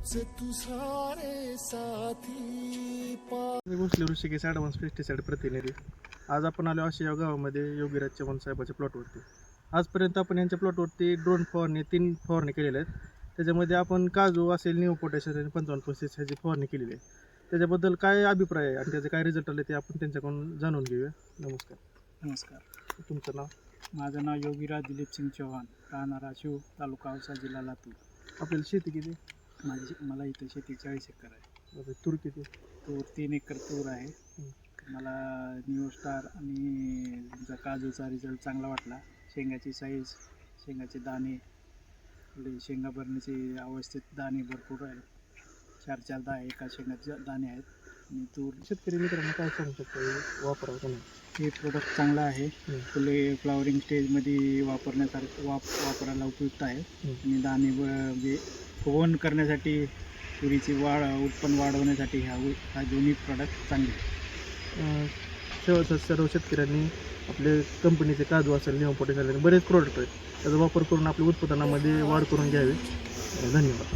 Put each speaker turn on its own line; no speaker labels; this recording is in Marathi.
मी भोसले ऋषिकेश ॲडव्हान्स पेस्टिसाईड प्रतिनिधी. आज आपण आलो अशा या गावामध्ये योगीराज चव्हाण साहेबाच्या प्लॉटवरती आजपर्यंत आपण यांच्या प्लॉटवरती ड्रोन फवारणी तीन फवारणी केलेल्या आहेत. त्याच्यामध्ये आपण काजू असेल न्यू पोटॅशियम आणि पंचावन्न पस्तीस ह्याची फवारणी केलेली आहे. त्याच्याबद्दल काय अभिप्राय आहे आणि त्याचे काय रिझल्ट आले ते आपण त्यांच्याकडून जाणून घेऊया. नमस्कार.
नमस्कार.
तुमचं नाव?
माझं नाव योगीराज दिलीप सिंग चव्हाण राहणार आशिव तालुका औसा जिल्हा लातूर.
आपल्याला शेती किती?
माझी मला इथं शेती चाळीस एकर आहे.
आपली तूर किती?
तूर तीन एकर तूर आहे. मला न्यू स्टार आणि तुमचा काजूचा रिझल्ट चांगला वाटला. शेंगाची साईज शेंगाचे दाणे आपले शेंगा भरण्याचे अवस्थित दाणे भरपूर आहेत. चार चार दहा एका शेंगाचे दाणे आहेत. आणि तूर
शेतकरी मित्रांनो काय सांगू शकतो? वापरावं का नाही?
हे प्रोडक्ट चांगलं आहे. फुले फ्लॉवरिंग स्टेजमध्ये वापरण्यासारखं वाप वापरायला उपयुक्त आहे. आणि दाणे व- म्हणजे फुगवण करण्यासाठी तुरीची वाढ उत्पन्न वाढवण्यासाठी ह्या हा दोन्ही प्रॉडक्ट चांगले
शेवटचं सर्व शेतकऱ्यांनी आपले कंपनीचे काजू असेल नियमपोटे झाले बरेच प्रोडक्ट आहेत. त्याचा वापर करून आपल्या उत्पादनामध्ये वाढ करून घ्यावी. धन्यवाद.